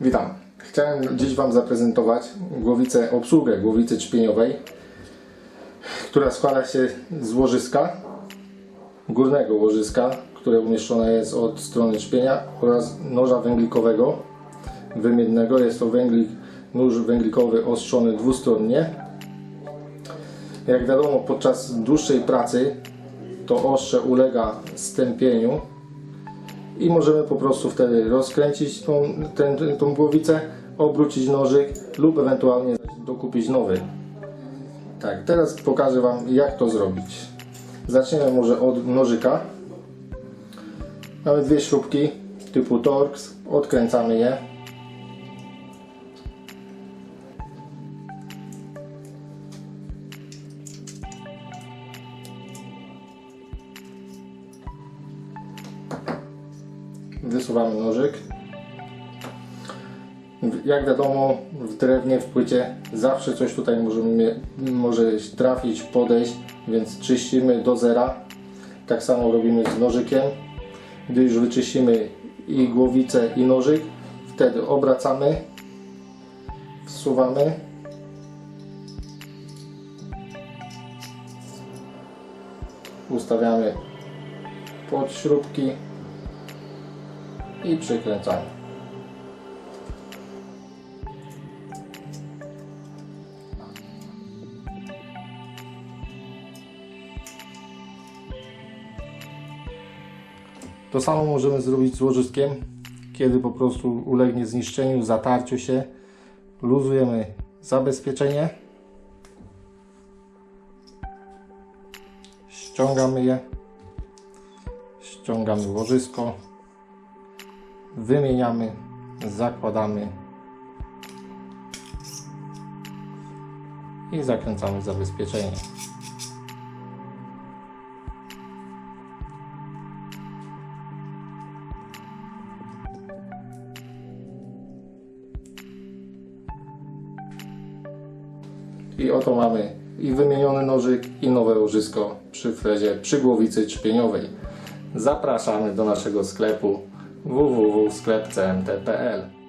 Witam. Chciałem dziś Wam zaprezentować głowicę, obsługę głowicy czpieniowej, która składa się z łożyska, górnego łożyska, które umieszczone jest od strony czpienia oraz noża węglikowego wymiennego. Jest to węglik, nóż węglikowy ostrzony dwustronnie. Jak wiadomo, podczas dłuższej pracy to ostrze ulega stępieniu i możemy po prostu wtedy rozkręcić tą, ten, tą głowicę, obrócić nożyk lub ewentualnie dokupić nowy. Tak, teraz pokażę Wam jak to zrobić. Zaczniemy może od nożyka. Mamy dwie śrubki typu Torx, odkręcamy je. Wysuwamy nożyk. Jak wiadomo, w drewnie, w płycie zawsze coś tutaj możemy, może trafić, podejść, więc czyścimy do zera. Tak samo robimy z nożykiem. Gdy już wyczyścimy i głowicę, i nożyk, wtedy obracamy, wsuwamy. Ustawiamy pod śrubki i przykręcamy. To samo możemy zrobić z łożyskiem, kiedy po prostu ulegnie zniszczeniu, zatarciu się. Luzujemy zabezpieczenie. Ściągamy je. Ściągamy łożysko wymieniamy, zakładamy i zakręcamy zabezpieczenie. I oto mamy i wymieniony nożyk i nowe łożysko przy frezie przy głowicy czpieniowej. Zapraszamy do naszego sklepu www.sklepcmt.pl